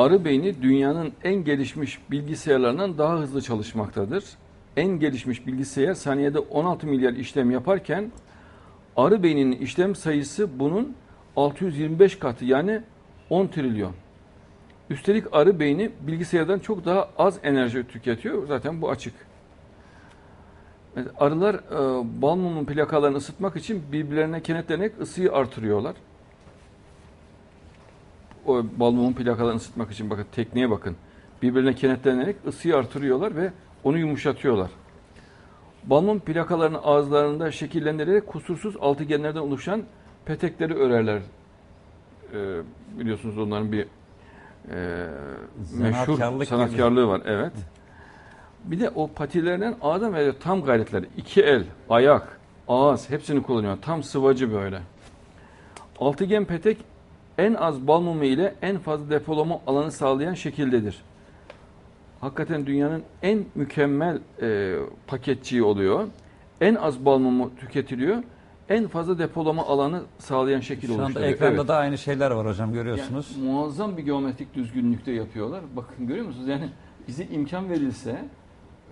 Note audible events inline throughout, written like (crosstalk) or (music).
arı beyni dünyanın en gelişmiş bilgisayarlarından daha hızlı çalışmaktadır. En gelişmiş bilgisayar saniyede 16 milyar işlem yaparken arı beyninin işlem sayısı bunun 625 katı yani 10 trilyon. Üstelik arı beyni bilgisayardan çok daha az enerji tüketiyor. Zaten bu açık. Arılar e, bal mumun plakalarını ısıtmak için birbirlerine kenetlenerek ısıyı artırıyorlar. O bal mumun plakalarını ısıtmak için bakın tekniğe bakın. Birbirine kenetlenerek ısıyı artırıyorlar ve onu yumuşatıyorlar. Bal mum plakalarını ağızlarında şekillendirerek kusursuz altıgenlerden oluşan petekleri örerler. E, biliyorsunuz onların bir e, meşhur sanatkarlığı var. Evet. Bir de o patilerden adam ve tam gayretler. iki el, ayak, ağız hepsini kullanıyor. Tam sıvacı böyle. Altıgen petek en az bal mumu ile en fazla depolama alanı sağlayan şekildedir. Hakikaten dünyanın en mükemmel e, paketçiği oluyor. En az bal mumu tüketiliyor. En fazla depolama alanı sağlayan şekil Şu anda oluşturuyor. ekranda Evet. da aynı şeyler var hocam görüyorsunuz. Yani muazzam bir geometrik düzgünlükte yapıyorlar. Bakın görüyor musunuz? Yani bize imkan verilse,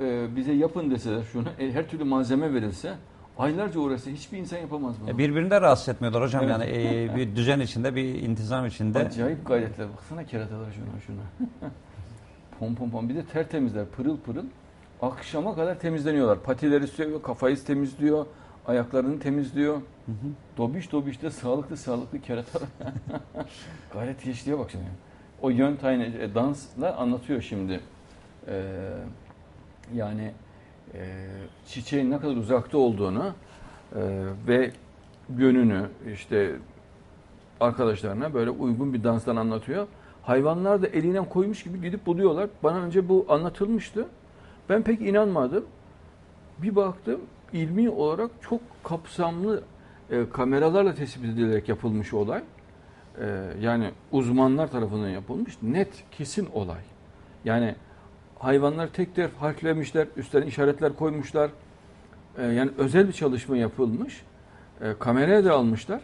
e, bize yapın deseler şunu, e, her türlü malzeme verilse, aylarca uğraşsa hiçbir insan yapamaz bunu. E, Birbirini de rahatsız etmiyorlar hocam Evet. yani e, (laughs) bir düzen içinde bir intizam içinde. Acayip gayretler. Baksana keratalar şuna şuna. (laughs) pom pom pom. Bir de tertemizler pırıl pırıl. Akşama kadar temizleniyorlar. Patileri sürüyor, kafayı temizliyor, ayaklarını temizliyor. Hı hı. Dobiş dobiş de sağlıklı sağlıklı keratalar. (laughs) Gayret geçtiğe bak şimdi. O yön tayin e, dansla anlatıyor şimdi. Ee, yani çiçeğin ne kadar uzakta olduğunu e, ve yönünü işte arkadaşlarına böyle uygun bir danstan anlatıyor. Hayvanlar da elinden koymuş gibi gidip buluyorlar. Bana önce bu anlatılmıştı. Ben pek inanmadım. Bir baktım ilmi olarak çok kapsamlı e, kameralarla tespit edilerek yapılmış olay. E, yani uzmanlar tarafından yapılmış net kesin olay. Yani hayvanlar tek tek harflemişler, üstlerine işaretler koymuşlar. E, yani özel bir çalışma yapılmış. E, kameraya da almışlar.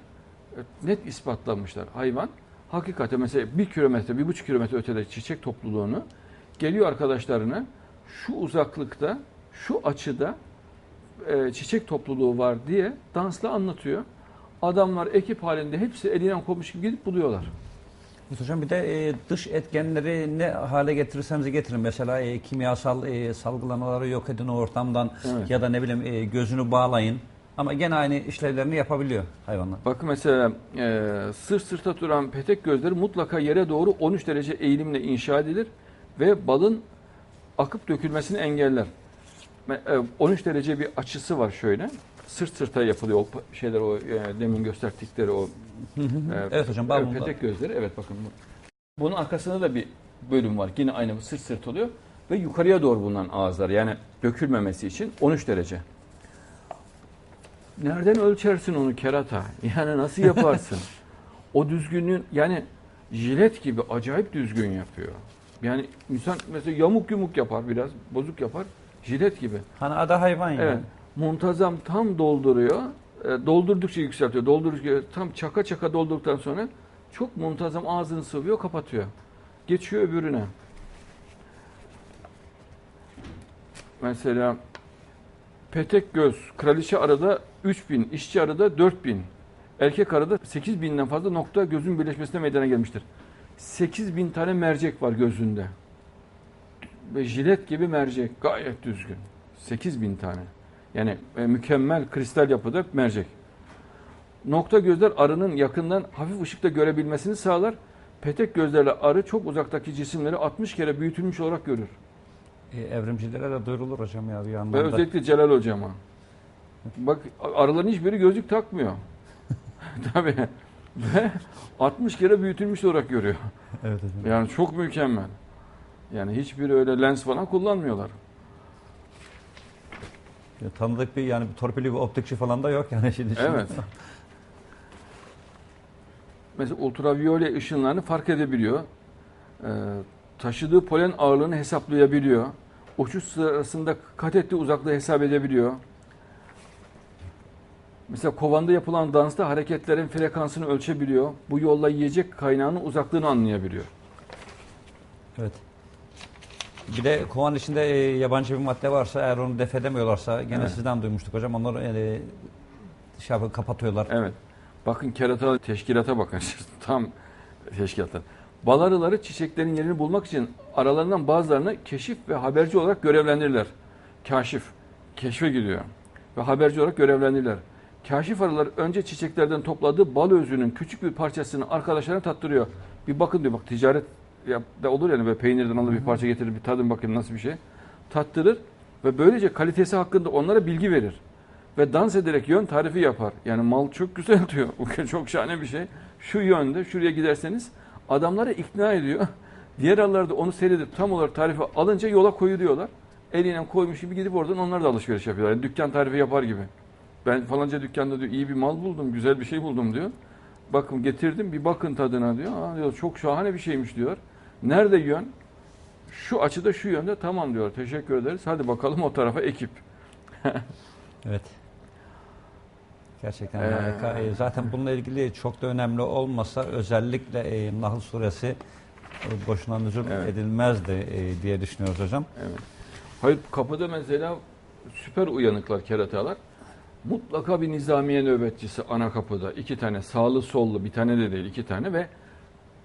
E, net ispatlamışlar. Hayvan hakikaten mesela bir kilometre, bir buçuk kilometre ötede çiçek topluluğunu geliyor arkadaşlarına şu uzaklıkta, şu açıda e, çiçek topluluğu var diye dansla anlatıyor. Adamlar ekip halinde hepsi elinden kopmuş gibi gidip buluyorlar. Evet hocam bir de e, dış etkenleri ne hale getirirseniz getirin. Mesela e, kimyasal e, salgılamaları yok edin o ortamdan Evet. ya da ne bileyim e, gözünü bağlayın. Ama gene aynı işlevlerini yapabiliyor hayvanlar. Bakın mesela e, sırt sırta duran petek gözleri mutlaka yere doğru 13 derece eğilimle inşa edilir ve balın akıp dökülmesini engeller. Me- e, 13 derece bir açısı var şöyle. Sırt sırta yapılıyor o şeyler o e, demin gösterdikleri o e, evet hocam balmumda. petek gözleri evet bakın. bu. Bunun arkasında da bir bölüm var. Yine aynı sırt sırt oluyor ve yukarıya doğru bulunan ağızlar yani dökülmemesi için 13 derece. Nereden ölçersin onu kerata? (laughs) Yani nasıl yaparsın? o düzgünlüğün yani jilet gibi acayip düzgün yapıyor. Yani insan mesela yamuk yumuk yapar biraz, bozuk yapar. Jilet gibi. Hani ada hayvan yani. Evet. Muntazam tam dolduruyor. E, doldurdukça yükseltiyor. Doldurdukça tam çaka çaka doldurduktan sonra çok muntazam ağzını sıvıyor, kapatıyor. Geçiyor öbürüne. Mesela petek göz, kraliçe arada 3000, işçi arada 4000, erkek arada 8000'den fazla nokta gözün birleşmesine meydana gelmiştir. 8000 tane mercek var gözünde. Ve jilet gibi mercek, gayet düzgün. 8000 tane. Yani e, mükemmel kristal yapıda mercek. Nokta gözler arının yakından hafif ışıkta görebilmesini sağlar. Petek gözlerle arı çok uzaktaki cisimleri 60 kere büyütülmüş olarak görür. E, evrimcilere de duyurulur hocam ya bir Ve yandan da. özellikle Celal hocama. Bak arıların hiçbiri gözlük takmıyor. (laughs) Tabii. Ve 60 kere büyütülmüş olarak görüyor. Evet hocam. Yani çok mükemmel. Yani hiçbiri öyle lens falan kullanmıyorlar. Tanıdık bir yani bir torpili bir optikçi falan da yok yani şimdi. içinde. Evet. Mesela ultraviyole ışınlarını fark edebiliyor. Ee, taşıdığı polen ağırlığını hesaplayabiliyor. Uçuş sırasında kat ettiği uzaklığı hesap edebiliyor. Mesela kovanda yapılan dansta hareketlerin frekansını ölçebiliyor. Bu yolla yiyecek kaynağının uzaklığını anlayabiliyor. Evet. Bir de kovan içinde e, yabancı bir madde varsa eğer onu def edemiyorlarsa gene Evet. sizden duymuştuk hocam. Onları e, şey yapıp kapatıyorlar. Evet. Bakın kerata teşkilata bakın. (laughs) Tam teşkilatlar. Bal arıları çiçeklerin yerini bulmak için aralarından bazılarını keşif ve haberci olarak görevlendirirler. Kaşif, keşfe gidiyor. Ve haberci olarak görevlendirirler. Kaşif arılar önce çiçeklerden topladığı bal özünün küçük bir parçasını arkadaşlarına tattırıyor. Bir bakın diyor bak ticaret yap- da olur yani böyle peynirden alır bir parça getirir bir tadın bakın nasıl bir şey. Tattırır ve böylece kalitesi hakkında onlara bilgi verir ve dans ederek yön tarifi yapar. Yani mal çok güzel (laughs) diyor. Bu çok şahane bir şey. Şu yönde şuraya giderseniz adamları ikna ediyor. (laughs) Diğer arılar da onu seyredip tam olarak tarifi alınca yola koyuluyorlar. Eliyle koymuş gibi gidip oradan onlar da alışveriş yapıyorlar. Yani dükkan tarifi yapar gibi. Ben falanca dükkanda diyor iyi bir mal buldum, güzel bir şey buldum diyor. Bakın getirdim bir bakın tadına diyor. Aa diyor çok şahane bir şeymiş diyor. Nerede yön? Şu açıda şu yönde tamam diyor. Teşekkür ederiz. Hadi bakalım o tarafa ekip. (laughs) Evet. Gerçekten Ee, harika. E, zaten bununla ilgili çok da önemli olmasa özellikle e, Nahl suresi boşuna nüzul Evet. edilmezdi e, diye düşünüyoruz hocam. Evet. Hayır kapıda mesela süper uyanıklar keratalar. Mutlaka bir nizamiye nöbetçisi ana kapıda. iki tane sağlı sollu bir tane de değil iki tane ve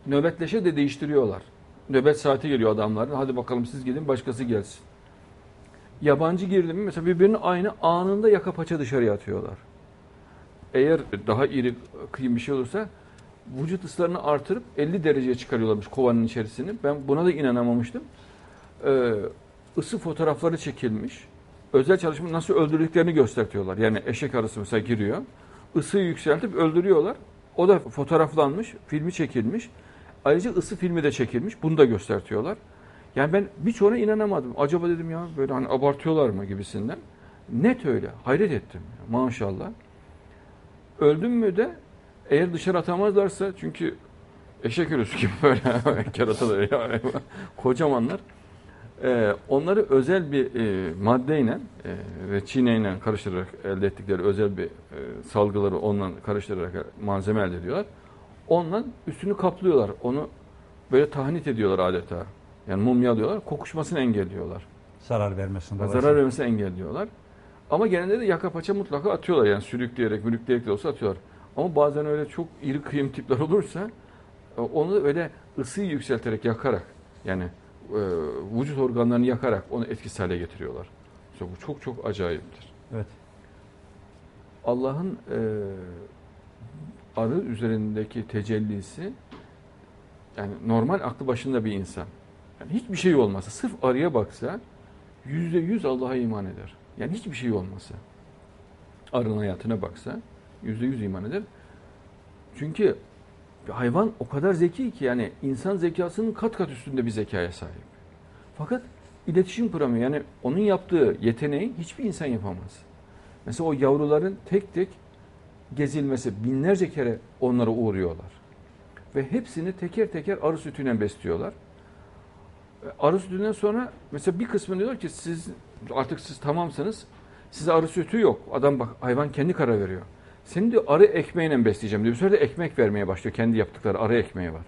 nöbetleşe de değiştiriyorlar. Nöbet saati geliyor adamların. Hadi bakalım siz gidin başkası gelsin. Yabancı girdi mi mesela birbirini aynı anında yaka paça dışarıya atıyorlar. Eğer daha iri kıyım bir şey olursa vücut ısılarını artırıp 50 dereceye çıkarıyorlarmış kovanın içerisini. Ben buna da inanamamıştım. Ee, ısı fotoğrafları çekilmiş. Özel çalışma nasıl öldürdüklerini gösteriyorlar. Yani eşek arısı mesela giriyor. Isıyı yükseltip öldürüyorlar. O da fotoğraflanmış, filmi çekilmiş. Ayrıca ısı filmi de çekilmiş. Bunu da gösteriyorlar. Yani ben birçoğuna inanamadım. Acaba dedim ya böyle hani abartıyorlar mı gibisinden. Net öyle. Hayret ettim. Maşallah. Öldüm mü de eğer dışarı atamazlarsa çünkü eşek ölüsü gibi (laughs) böyle keratalar ya, kocamanlar. Ee, onları özel bir e, maddeyle e, ve çiğneyle karıştırarak elde ettikleri özel bir e, salgıları onunla karıştırarak malzeme elde ediyorlar. Onunla üstünü kaplıyorlar. Onu böyle tahnit ediyorlar adeta. Yani mumyalıyorlar. Kokuşmasını engelliyorlar. Zarar vermesin. Zarar vermesini engelliyorlar. Ama genelde de yaka paça mutlaka atıyorlar. Yani sürükleyerek, mürükleyerek de olsa atıyorlar. Ama bazen öyle çok iri kıyım tipler olursa e, onu öyle ısıyı yükselterek, yakarak yani e, vücut organlarını yakarak onu etkisiz hale getiriyorlar. İşte bu çok çok acayiptir. Evet. Allah'ın e, arı üzerindeki tecellisi yani normal aklı başında bir insan. Yani hiçbir şey olmasa, sırf arıya baksa yüzde yüz Allah'a iman eder. Yani hiçbir şey olmasa. Arının hayatına baksa yüzde yüz iman eder. Çünkü hayvan o kadar zeki ki yani insan zekasının kat kat üstünde bir zekaya sahip. Fakat iletişim kuramıyor. Yani onun yaptığı yeteneği hiçbir insan yapamaz. Mesela o yavruların tek tek gezilmesi binlerce kere onlara uğruyorlar. Ve hepsini teker teker arı sütüyle besliyorlar. E, Arı sütünden sonra mesela bir kısmı diyor ki siz artık siz tamamsınız. Size arı sütü yok. Adam bak hayvan kendi karar veriyor. Seni diyor arı ekmeğiyle besleyeceğim diyor. Bir süre de ekmek vermeye başlıyor. Kendi yaptıkları arı ekmeği var.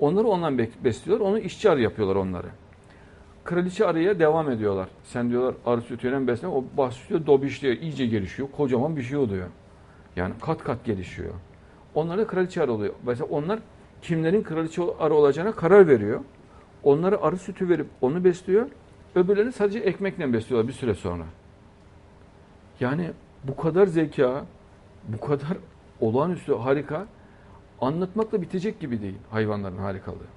Onları ondan besliyorlar. Onu işçi arı yapıyorlar onları. Kraliçe arıya devam ediyorlar. Sen diyorlar arı sütüyle besle. O başlıyor dobişliyor. iyice gelişiyor. Kocaman bir şey oluyor. Yani kat kat gelişiyor. Onlar da kraliçe arı oluyor. Mesela onlar kimlerin kraliçe arı olacağına karar veriyor. Onlara arı sütü verip onu besliyor. Öbürlerini sadece ekmekle besliyorlar bir süre sonra. Yani bu kadar zeka, bu kadar olağanüstü harika anlatmakla bitecek gibi değil hayvanların harikalığı.